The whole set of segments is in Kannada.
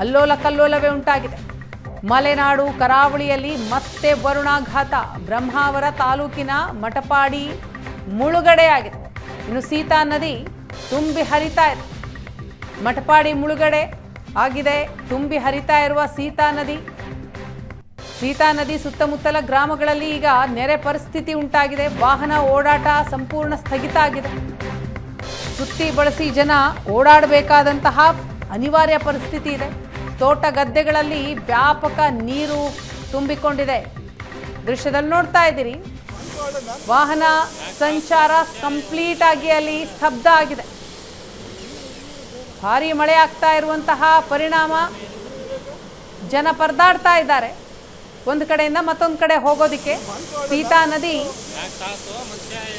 ಅಲ್ಲೋಲ ಕಲ್ಲೋಲವೇ ಉಂಟಾಗಿದೆ. ಮಲೆನಾಡು ಕರಾವಳಿಯಲ್ಲಿ ಮತ್ತೆ ವರುಣಾಘಾತ, ಬ್ರಹ್ಮಾವರ ತಾಲೂಕಿನ ಮಟಪಾಡಿ ಮುಳುಗಡೆಯಾಗಿದೆ. ಇನ್ನು ಸೀತಾ ನದಿ ತುಂಬಿ ಹರಿತಾ ಇದೆ. ಮಟಪಾಡಿ ಮುಳುಗಡೆ ಆಗಿದೆ, ತುಂಬಿ ಹರಿತಾ ಇರುವ ಸೀತಾ ನದಿ. ಸೀತಾ ನದಿ ಸುತ್ತಮುತ್ತಲ ಗ್ರಾಮಗಳಲ್ಲಿ ಈಗ ನೆರೆ ಪರಿಸ್ಥಿತಿ ಉಂಟಾಗಿದೆ. ವಾಹನ ಓಡಾಟ ಸಂಪೂರ್ಣ ಸ್ಥಗಿತ ಆಗಿದೆ. ಸುತ್ತಿ ಬಳಸಿ ಜನ ಓಡಾಡಬೇಕಾದಂತಹ ಅನಿವಾರ್ಯ ಪರಿಸ್ಥಿತಿ ಇದೆ. ತೋಟ ಗದ್ದೆಗಳಲ್ಲಿ ವ್ಯಾಪಕ ನೀರು ತುಂಬಿಕೊಂಡಿದೆ. ದೃಶ್ಯದಲ್ಲಿ ನೋಡ್ತಾ ಇದ್ದೀರಿ. ವಾಹನ ಸಂಚಾರ ಕಂಪ್ಲೀಟ್ ಆಗಿ ಅಲ್ಲಿ ಸ್ತಬ್ಧ ಆಗಿದೆ. ಭಾರಿ ಮಳೆ ಆಗ್ತಾ ಇರುವಂತಹ ಪರಿಣಾಮ ಜನ ಪರದಾಡ್ತಾ ಇದ್ದಾರೆ. ಒಂದು ಕಡೆಯಿಂದ ಮತ್ತೊಂದು ಕಡೆ ಹೋಗೋದಿಕ್ಕೆ ಸೀತಾ ನದಿ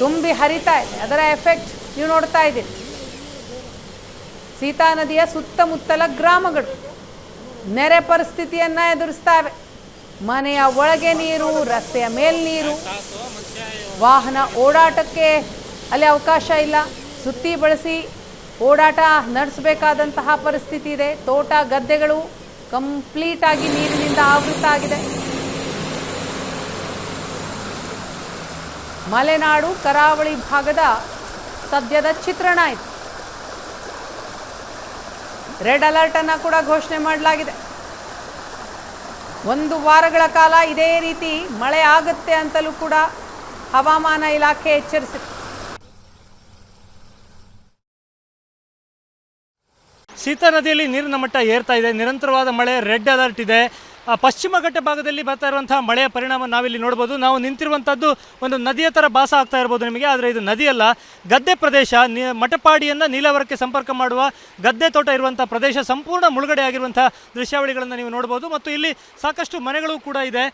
ತುಂಬಿ ಹರಿತಾ ಇದೆ. ಅದರ ಎಫೆಕ್ಟ್ ನೀವು ನೋಡ್ತಾ ಇದ್ದೀರಿ. ಸೀತಾ ನದಿಯ ಸುತ್ತಮುತ್ತಲ ಗ್ರಾಮಗಳು. ನೆರೆ ಪರಿಸ್ಥಿತಿಯನ್ನ ಎದುರಿಸ್ತಾವೆ. ಮನೆಯ ಒಳಗೆ ನೀರು, ರಸ್ತೆಯ ಮೇಲ್ ನೀರು. ವಾಹನ ಓಡಾಟಕ್ಕೆ ಅಲ್ಲಿ ಅವಕಾಶ ಇಲ್ಲ. ಸುತ್ತಿ ಬಳಸಿ ಓಡಾಟ ನಡೆಸಬೇಕಾದಂತಹ ಪರಿಸ್ಥಿತಿ ಇದೆ. ತೋಟ ಗದ್ದೆಗಳು ಕಂಪ್ಲೀಟ್ ಆಗಿ ನೀರಿನಿಂದ ಆವೃತ ಆಗಿದೆ. ಮಲೆನಾಡು ಕರಾವಳಿ ಭಾಗದ ಸದ್ಯದ ಚಿತ್ರಣ ಇದು. ರೆಡ್ ಅಲರ್ಟ್ ಅನ್ನ ಕೂಡ ಘೋಷಣೆ ಮಾಡಲಾಗಿದೆ. ಒಂದು ವಾರಗಳ ಕಾಲ ಇದೇ ರೀತಿ ಮಳೆ ಆಗುತ್ತೆ ಅಂತಲೂ ಕೂಡ ಹವಾಮಾನ ಇಲಾಖೆ ಎಚ್ಚರಿಸಿದೆ. ಸೀತಾ ನದಿಯಲ್ಲಿ ನೀರಿನ ಮಟ್ಟ ಏರ್ತಾ ಇದೆ. ನಿರಂತರವಾದ ಮಳೆ, ರೆಡ್ ಅಲರ್ಟ್ ಇದೆ. ಪಶ್ಚಿಮ ಘಟ್ಟ ಭಾಗದಲ್ಲಿ ಬರ್ತಾ ಇರುವಂತಹ ಮಳೆಯ ಪರಿಣಾಮ ನಾವಿಲ್ಲಿ ನೋಡ್ಬೋದು. ನಾವು ನಿಂತಿರುವಂಥದ್ದು ಒಂದು ನದಿಯ ಥರ ಭಾಸ ಆಗ್ತಾ ಇರ್ಬೋದು ನಿಮಗೆ. ಆದರೆ ಇದು ನದಿಯಲ್ಲ, ಗದ್ದೆ ಪ್ರದೇಶ. ಮಟಪಾಡಿಯನ್ನು ನೀಲಾವರಕ್ಕೆ ಸಂಪರ್ಕ ಮಾಡುವ ಗದ್ದೆ ತೋಟ ಇರುವಂಥ ಪ್ರದೇಶ, ಸಂಪೂರ್ಣ ಮುಳುಗಡೆ ಆಗಿರುವಂಥ ದೃಶ್ಯಾವಳಿಗಳನ್ನು ನೀವು ನೋಡ್ಬೋದು. ಮತ್ತು ಇಲ್ಲಿ ಸಾಕಷ್ಟು ಮನೆಗಳು ಕೂಡ ಇದೆ.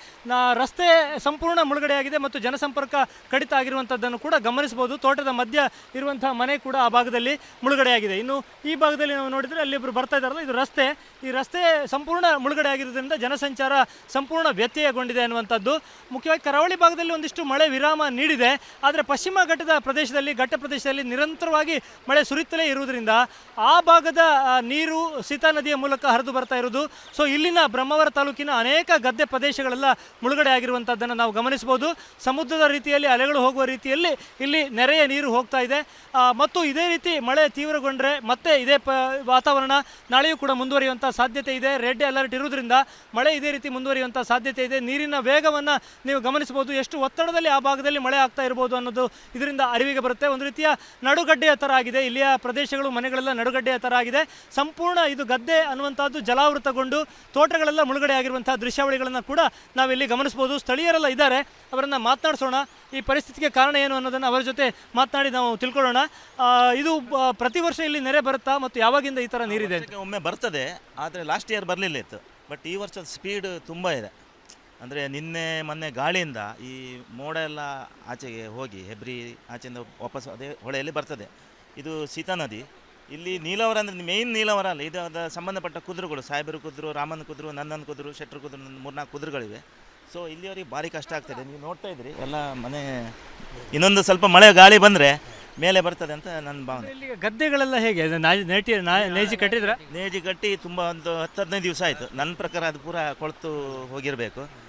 ರಸ್ತೆ ಸಂಪೂರ್ಣ ಮುಳುಗಡೆ ಆಗಿದೆ ಮತ್ತು ಜನಸಂಪರ್ಕ ಕಡಿತ ಆಗಿರುವಂಥದ್ದನ್ನು ಕೂಡ ಗಮನಿಸಬಹುದು. ತೋಟದ ಮಧ್ಯ ಇರುವಂತಹ ಮನೆ ಕೂಡ ಆ ಭಾಗದಲ್ಲಿ ಮುಳುಗಡೆ ಆಗಿದೆ. ಇನ್ನು ಈ ಭಾಗದಲ್ಲಿ ನಾವು ನೋಡಿದರೆ ಅಲ್ಲಿ ಒಬ್ಬರು ಬರ್ತಾ ಇದ್ದಾರಲ್ಲ, ಇದು ರಸ್ತೆ. ಈ ರಸ್ತೆ ಸಂಪೂರ್ಣ ಮುಳುಗಡೆ ಆಗಿರೋದ್ರಿಂದ ಜನಸಂಚಾರ ಸಂಪೂರ್ಣ ವ್ಯತ್ಯಯಗೊಂಡಿದೆ ಅನ್ನುವಂಥದ್ದು. ಮುಖ್ಯವಾಗಿ ಕರಾವಳಿ ಭಾಗದಲ್ಲಿ ಒಂದಿಷ್ಟು ಮಳೆ ವಿರಾಮ ನೀಡಿದೆ. ಆದರೆ ಪಶ್ಚಿಮ ಘಟ್ಟದ ಪ್ರದೇಶದಲ್ಲಿ, ಘಟ್ಟ ಪ್ರದೇಶದಲ್ಲಿ ನಿರಂತರವಾಗಿ ಮಳೆ ಸುರಿಯುತ್ತಲೇ ಇರುವುದರಿಂದ ಆ ಭಾಗದ ನೀರು ಸೀತಾ ನದಿಯ ಮೂಲಕ ಹರಿದು ಬರ್ತಾ ಇರೋದು ಸೊ ಇಲ್ಲಿನ ಬ್ರಹ್ಮಾವರ ತಾಲೂಕಿನ ಅನೇಕ ಗದ್ದೆ ಪ್ರದೇಶಗಳೆಲ್ಲ ಮುಳುಗಡೆ ಆಗಿರುವಂಥದ್ದನ್ನು ನಾವು ಗಮನಿಸಬಹುದು. ಸಮುದ್ರದ ರೀತಿಯಲ್ಲಿ, ಅಲೆಗಳು ಹೋಗುವ ರೀತಿಯಲ್ಲಿ ಇಲ್ಲಿ ನೆರೆಯ ನೀರು ಹೋಗ್ತಾ ಇದೆ. ಮತ್ತು ಇದೇ ರೀತಿ ಮಳೆ ತೀವ್ರಗೊಂಡ್ರೆ ಮತ್ತೆ ಇದೇ ವಾತಾವರಣ ನಾಳೆಯೂ ಕೂಡ ಮುಂದುವರಿಯುವಂಥ ಸಾಧ್ಯತೆ ಇದೆ. ರೆಡ್ ಅಲರ್ಟ್ ಇರುವುದರಿಂದ ಮಳೆ ಇದೇ ರೀತಿ ಮುಂದುವರಿಯುವಂಥ ಸಾಧ್ಯತೆ ಇದೆ. ನೀರಿನ ವೇಗವನ್ನು ನೀವು ಗಮನಿಸಬಹುದು. ಎಷ್ಟು ಒತ್ತಡದಲ್ಲಿ ಆ ಭಾಗದಲ್ಲಿ ಮಳೆ ಆಗ್ತಾ ಇರ್ಬೋದು ಅನ್ನೋದು ಇದರಿಂದ ಅರಿವಿಗೆ ಬರುತ್ತೆ. ಒಂದು ರೀತಿಯ ನಡುಗಡ್ಡೆಯ ಥರ ಆಗಿದೆ. ಇಲ್ಲಿಯ ಪ್ರದೇಶಗಳು, ಮನೆಗಳೆಲ್ಲ ನಡುಗಡ್ಡೆಯ ಥರ ಆಗಿದೆ. ಸಂಪೂರ್ಣ ಇದು ಗದ್ದೆ ಅನ್ನುವಂಥದ್ದು ಜಲಾವೃತಗೊಂಡು ತೋಟಗಳೆಲ್ಲ ಮುಳುಗಡೆ ಆಗಿರುವಂಥ ದೃಶ್ಯಾವಳಿಗಳನ್ನು ಕೂಡ ನಾವಿಲ್ಲಿ ಗಮನಿಸಬಹುದು. ಸ್ಥಳೀಯರೆಲ್ಲ ಇದ್ದಾರೆ. ಅವರನ್ನು ಮಾತನಾಡಿಸೋಣ. ಈ ಪರಿಸ್ಥಿತಿಗೆ ಕಾರಣ ಏನು ಅನ್ನೋದನ್ನು ಅವರ ಜೊತೆ ಮಾತನಾಡಿ ನಾವು ತಿಳ್ಕೊಳ್ಳೋಣ. ಇದು ಪ್ರತಿ ವರ್ಷ ಇಲ್ಲಿ ನೆರೆ ಬರುತ್ತಾ ಮತ್ತು ಯಾವಾಗಿಂದ ಈ ಥರ ನೀರಿದೆ ಒಮ್ಮೆ ಬರ್ತದೆ. ಆದರೆ ಲಾಸ್ಟ್ ಇಯರ್ ಬರಲಿಲ್ಲ ಇತ್ತು. ಬಟ್ ಈ ವರ್ಷದ ಸ್ಪೀಡ್ ತುಂಬ ಇದೆ. ಅಂದರೆ ನಿನ್ನೆ ಮೊನ್ನೆ ಗಾಳಿಯಿಂದ ಈ ಮೋಡ ಎಲ್ಲ ಆಚೆಗೆ ಹೋಗಿ, ಹೆಬ್ರಿ ಆಚೆಯಿಂದ ವಾಪಸ್ ಅದೇ ಹೊಳೆಯಲ್ಲಿ ಬರ್ತದೆ. ಇದು ಸೀತಾ ನದಿ. ಇಲ್ಲಿ ನೀಲವರ ಅಂದರೆ ಮೇಯ್ನ್ ನೀಲವರ ಅಲ್ಲ ಇದು ಅದರ ಸಂಬಂಧಪಟ್ಟ ಕುದುರೆಗಳು, ಸಾಹೇಬರು ಕುದುರು, ರಾಮನ ಕುದುರು ನನ್ನನ್ನು ಕುದುರು ಶೆಟ್ರು ಕುದುರು, ಮೂರ್ನಾಲ್ಕು ಕುದುರೆಗಳಿವೆ. ಸೊ ಇಲ್ಲಿಯವರಿಗೆ ಭಾರಿ ಕಷ್ಟ ಆಗ್ತದೆ. ನೀವು ನೋಡ್ತಾ ಇದ್ರಿ ಎಲ್ಲ ಮನೆ ಇನ್ನೊಂದು ಸ್ವಲ್ಪ ಮಳೆ ಗಾಳಿ ಬಂದರೆ ಮೇಲೆ ಬರ್ತದೆ ಅಂತ ನನ್ನ ಭಾವನೆ. ಇಲ್ಲಿ ಗದ್ದೆಗಳೆಲ್ಲ ಹೇಗೆ? ಅದು ನಾ- ನೇಟಿ ನಾ- ನೇಜಿ ಕಟ್ಟಿದ್ರ? ನೇಜಿ ಕಟ್ಟಿ ತುಂಬ ಒಂದು ಹತ್ತು ಹದಿನೈದು ದಿವಸ ಆಯಿತು. ನನ್ನ ಪ್ರಕಾರ ಅದು ಪೂರ ಕೊಳ್ತು ಹೋಗಿರಬೇಕು.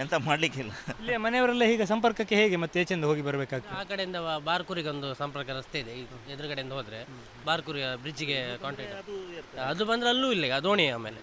ಎಂತ ಮಾಡ್ಲಿಕ್ಕಿಲ್ಲ. ಇಲ್ಲಿ ಮನೆಯವರೆಲ್ಲ ಹೀಗೆ ಸಂಪರ್ಕಕ್ಕೆ ಹೇಗೆ ಮತ್ತೆ ಹೆಚ್ಚಿಂದ ಹೋಗಿ ಬರಬೇಕಾಗ್ತದೆ? ಆ ಕಡೆಯಿಂದ ಬಾರ್ಕೂರಿಗೆ ಒಂದು ಸಂಪರ್ಕ ರಸ್ತೆ ಇದೆ. ಇದು ಎದುರುಗಡೆಯಿಂದ ಹೋದ್ರೆ ಬಾರ್ಕೂರಿ ಬ್ರಿಡ್ಜ್ಗೆ ಕಾಂಟ್ಯಾಕ್ಟ್ ಅದು ಬಂದ್ರೆ ಅಲ್ಲೂ ಇಲ್ಲ ಈಗ ದೋಣಿ ಆಮೇಲೆ.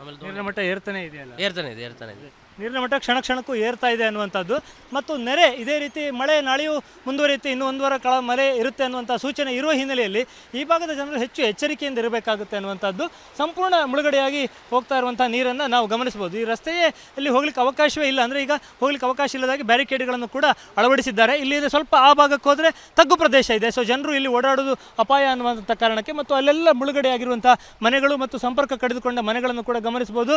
ಆಮೇಲೆ ದೋಣಿ. ನೀರಿನ ಮಟ್ಟ ಏರ್ತಾನೆ ಇದೆಯಲ್ಲ? ಏರ್ತಾನೆ ಇದೆ ಏರ್ತಾನೆ ಇದೆ. ನೀರಿನ ಮಟ್ಟ ಕ್ಷಣ ಕ್ಷಣಕ್ಕೂ ಏರ್ತಾ ಇದೆ ಅನ್ನುವಂಥದ್ದು. ಮತ್ತು ನೆರೆ, ಇದೇ ರೀತಿ ಮಳೆ, ನಾಳೆಯೂ ಮುಂದುವರಿಯುತ್ತೆ, ಇನ್ನೂ ಒಂದು ವಾರ ಕಾಲ ಮಳೆ ಇರುತ್ತೆ ಅನ್ನುವಂಥ ಸೂಚನೆ ಇರುವ ಹಿನ್ನೆಲೆಯಲ್ಲಿ ಈ ಭಾಗದ ಜನರು ಹೆಚ್ಚು ಎಚ್ಚರಿಕೆಯಿಂದ ಇರಬೇಕಾಗುತ್ತೆ ಅನ್ನುವಂಥದ್ದು. ಸಂಪೂರ್ಣ ಮುಳುಗಡೆಯಾಗಿ ಹೋಗ್ತಾ ಇರುವಂಥ ನೀರನ್ನು ನಾವು ಗಮನಿಸ್ಬೋದು ಈ ರಸ್ತೆಯೇ ಇಲ್ಲಿ ಹೋಗ್ಲಿಕ್ಕೆ ಅವಕಾಶವೇ ಇಲ್ಲ ಅಂದರೆ ಈಗ ಹೋಗ್ಲಿಕ್ಕೆ ಅವಕಾಶ ಇಲ್ಲದಾಗಿ ಬ್ಯಾರಿಕೇಡ್ಗಳನ್ನು ಕೂಡ ಅಳವಡಿಸಿದ್ದಾರೆ. ಇಲ್ಲಿ ಸ್ವಲ್ಪ ಆ ಭಾಗಕ್ಕೆ ಹೋದರೆ ತಗ್ಗು ಪ್ರದೇಶ ಇದೆ. ಸೊ ಜನರು ಇಲ್ಲಿ ಓಡಾಡೋದು ಅಪಾಯ ಅನ್ನುವಂಥ ಕಾರಣಕ್ಕೆ ಮತ್ತು ಅಲ್ಲೆಲ್ಲ ಮುಳುಗಡೆಯಾಗಿರುವಂಥ ಮನೆಗಳು ಮತ್ತು ಸಂಪರ್ಕ ಕಡಿದುಕೊಂಡ ಮನೆಗಳನ್ನು ಕೂಡ ಗಮನಿಸಬಹುದು.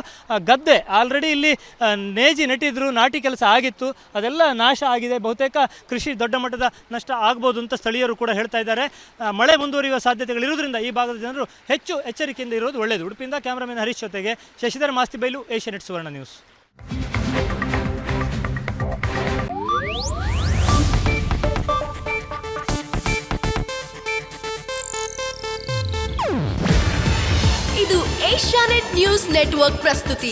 ಗದ್ದೆ ಆಲ್ರೆಡಿ ಇಲ್ಲಿ ನೇಜಿ ನೆಟ್ಟಿದ್ರು ನಾಟಿ ಕೆಲಸ ಆಗಿತ್ತು, ಅದೆಲ್ಲ ನಾಶ ಆಗಿದೆ. ಬಹುತೇಕ ಕೃಷಿ ದೊಡ್ಡ ಮಟ್ಟದ ನಷ್ಟ ಆಗ್ಬೋದು ಅಂತ ಸ್ಥಳೀಯರು ಕೂಡ ಹೇಳ್ತಾ ಇದ್ದಾರೆ. ಮಳೆ ಮುಂದುವರಿಯುವ ಸಾಧ್ಯತೆಗಳಿರುವುದರಿಂದ ಈ ಭಾಗದ ಜನರು ಹೆಚ್ಚು ಎಚ್ಚರಿಕೆಯಿಂದ ಇರೋದು ಒಳ್ಳೆಯದು. ಉಡುಪಿಯಿಂದ ಕ್ಯಾಮರಾಮನ್ ಹರೀಶ್ ಜೊತೆಗೆ ಶಶಿಧರ್ ಮಾಸ್ತಿ ಬೈಲು ಏಷ್ಯಾನೆಟ್ ಸುವರ್ಣ ನ್ಯೂಸ್. ಇದು ಏಷ್ಯಾನೆಟ್ ನ್ಯೂಸ್ ನೆಟ್ವರ್ಕ್ ಪ್ರಸ್ತುತಿ.